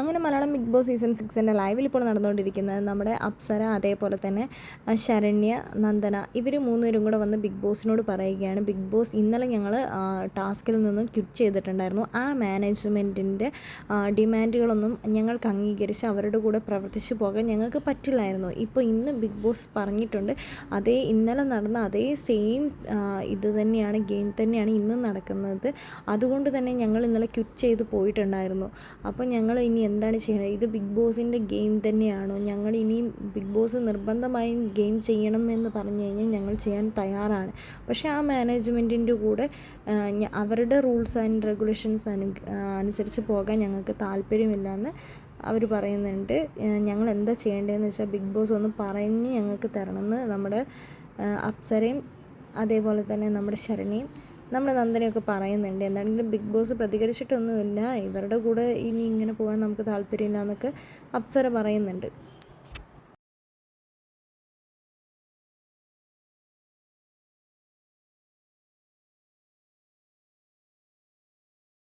അങ്ങനെ Malayalam Bigg Boss season സിക്സിന്റെ ലൈവിൽ ഇപ്പോൾ നടന്നുകൊണ്ടിരിക്കുന്നത് നമ്മുടെ അപ്സര അതേപോലെ തന്നെ ശരണ്യ നന്ദന ഇവർ മൂന്നുപേരും കൂടെ വന്ന് ബിഗ് ബോസിനോട് പറയുകയാണ്. ബിഗ് ബോസ് ഇന്നലെ ഞങ്ങൾ ടാസ്കിൽ നിന്നും ക്വിറ്റ് ചെയ്തിട്ടുണ്ടായിരുന്നു. ആ മാനേജ്മെന്റിന്റെ ഡിമാൻഡുകളൊന്നും ഞങ്ങൾക്ക് അംഗീകരിച്ച് അവരുടെ കൂടെ പ്രവർത്തിച്ചു പോകാൻ ഞങ്ങൾക്ക് പറ്റില്ലായിരുന്നു. ഇപ്പോൾ ഇന്ന് ബിഗ് ബോസ് പറഞ്ഞിട്ടുണ്ട്. അതേ ഇന്നലെ നടന്ന അതേ സെയിം ഇത് തന്നെയാണ് ഗെയിം തന്നെയാണ് ഇന്നും നടക്കുന്നത്. അതുകൊണ്ട് തന്നെ ഞങ്ങൾ ഇന്നലെ ക്വിറ്റ് ചെയ്ത് പോയിട്ടുണ്ടായിരുന്നു. അപ്പോൾ ഞങ്ങൾ ഇനി എന്താണ് ചെയ്യുന്നത് ഇത് ബിഗ് ബോസിന്റെ ഗെയിം തന്നെയാണോ? ഞങ്ങൾ ഇനിയും ബിഗ് ബോസ് നിർബന്ധമായും ഗെയിം ചെയ്യണം എന്ന് പറഞ്ഞു കഴിഞ്ഞാൽ ഞങ്ങൾ ചെയ്യാൻ തയ്യാറാണ്. പക്ഷേ ആ മാനേജ്മെന്റിന്റെ കൂടെ അവരുടെ റൂൾസ് ആൻഡ് റെഗുലേഷൻസ് അനു അനുസരിച്ച് പോകാൻ ഞങ്ങൾക്ക് താല്പര്യമില്ലെന്ന് അവർ പറയുന്നുണ്ട്. ഞങ്ങൾ എന്താ ചെയ്യേണ്ടതെന്ന് വെച്ചാൽ ബിഗ് ബോസ് ഒന്ന് പറഞ്ഞ് ഞങ്ങൾക്ക് തരണമെന്ന് നമ്മുടെ അപ്സരയും അതേപോലെ തന്നെ നമ്മുടെ ശരണിയും നമ്മുടെ നന്ദനയൊക്കെ പറയുന്നുണ്ട്. എന്താണെങ്കിലും ബിഗ് ബോസ് പ്രതികരിച്ചിട്ടൊന്നുമില്ല. ഇവരുടെ കൂടെ ഇനി ഇങ്ങനെ പോകാൻ നമുക്ക് താല്പര്യമില്ല എന്നൊക്കെ അപ്സര പറയുന്നുണ്ട്.